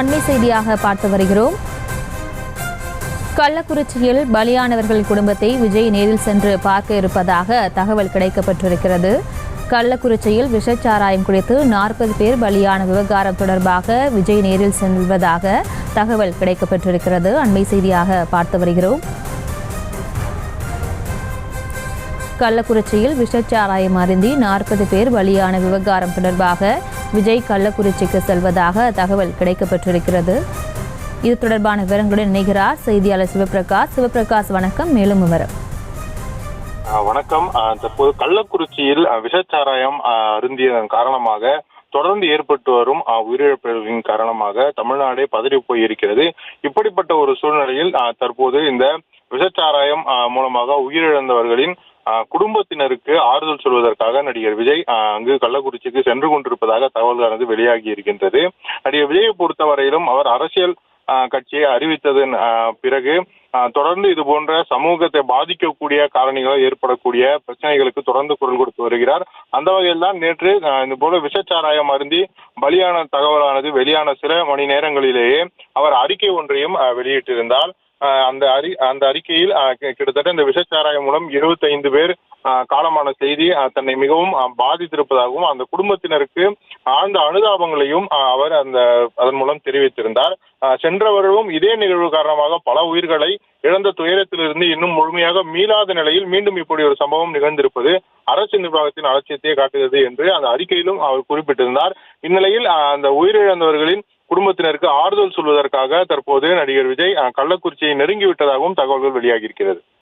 அண்மை செய்தியாக பார்த்து வருகிறோம். கள்ளக்குறிச்சியில் பலியானவர்கள் குடும்பத்தை விஜய் நேரில் சென்று பார்க்க இருப்பதாக தகவல் கிடைக்கப்பட்டிருக்கிறது. கள்ளக்குறிச்சியில் விஷச்சாராயம் குடித்து நாற்பது பேர் பலியான விவகாரம் தொடர்பாக விஜய் நேரில் செல்வதாக தகவல் கிடைக்கப்பட்டிருக்கிறது. அண்மை செய்தியாக பார்த்து வருகிறோம். கள்ளக்குறிச்சியில் விஷச்சாராயம் அருந்தி நாற்பது பேர் பலியான விவகாரம் தொடர்பாக விஜய் கள்ளக்குறிச்சிக்கு செல்வதாக தகவல் கிடைக்கப்பட்டிருக்கிறது இது தொடர்பான விவரங்களுடன் இணைகிறார் செய்தியாளர் சிவபிரகாஷ். சிவபிரகாஷ் வணக்கம். மேலும் விவரம். ஆஹ் வணக்கம். தற்போது கள்ளக்குறிச்சியில் விஷச்சாராயம் அருந்தியதன் காரணமாக தொடர்ந்து ஏற்பட்டு வரும் ஆஹ் உயிரிழப்புகளின் காரணமாக தமிழ்நாடே பதறி போயிருக்கிறது. இப்படிப்பட்ட ஒரு சூழ்நிலையில் தற்போது இந்த விஷச்சாராயம் மூலமாக உயிரிழந்தவர்களின் குடும்பத்தினருக்கு ஆறுதல் சொல்வதற்காக நடிகர் விஜய் அங்கு கள்ளக்குறிச்சிக்கு சென்று கொண்டிருப்பதாக தகவல்களானது வெளியாகி இருக்கின்றது. நடிகர் விஜயை பொறுத்தவரையிலும் அவர் அரசியல் கட்சியை அறிவித்ததன் பிறகு தொடர்ந்து இது போன்ற சமூகத்தை பாதிக்கக்கூடிய காரணிகளால் ஏற்படக்கூடிய பிரச்சனைகளுக்கு தொடர்ந்து குரல் கொடுத்து வருகிறார். அந்த வகையில் தான் நேற்று இது போல விஷச்சாராயம் அருந்தி பலியான தகவலானது வெளியான சில மணி நேரங்களிலேயே அவர் அறிக்கை ஒன்றையும் வெளியிட்டிருந்தார். அந்த அறி அந்த அறிக்கையில் கிட்டத்தட்ட இந்த விஷச்சாராயம் மூலம் 25 பேர் காலமான செய்தி தன்னை மிகவும் பாதித்திருப்பதாகவும் அந்த குடும்பத்தினருக்கு ஆழ்ந்த அனுதாபங்களையும் அவர் அந்த அதன் மூலம் தெரிவித்திருந்தார். ஆஹ் சென்ற இதே நிகழ்வு காரணமாக பல உயிர்களை இழந்த துயரத்திலிருந்து இன்னும் முழுமையாக மீளாத நிலையில் மீண்டும் இப்படி ஒரு சம்பவம் நிகழ்ந்திருப்பது அரசு நிர்வாகத்தின் அலட்சியத்தை காட்டுகிறது என்று அந்த அறிக்கையிலும் அவர் குறிப்பிட்டிருந்தார். இந்நிலையில் அந்த உயிரிழந்தவர்களின் குடும்பத்தினருக்கு ஆறுதல் சொல்வதற்காக தற்போது நடிகர் விஜய் கள்ளக்குறிச்சியை நெருங்கிவிட்டதாகவும் தகவல்கள் வெளியாகி இருக்கிறது.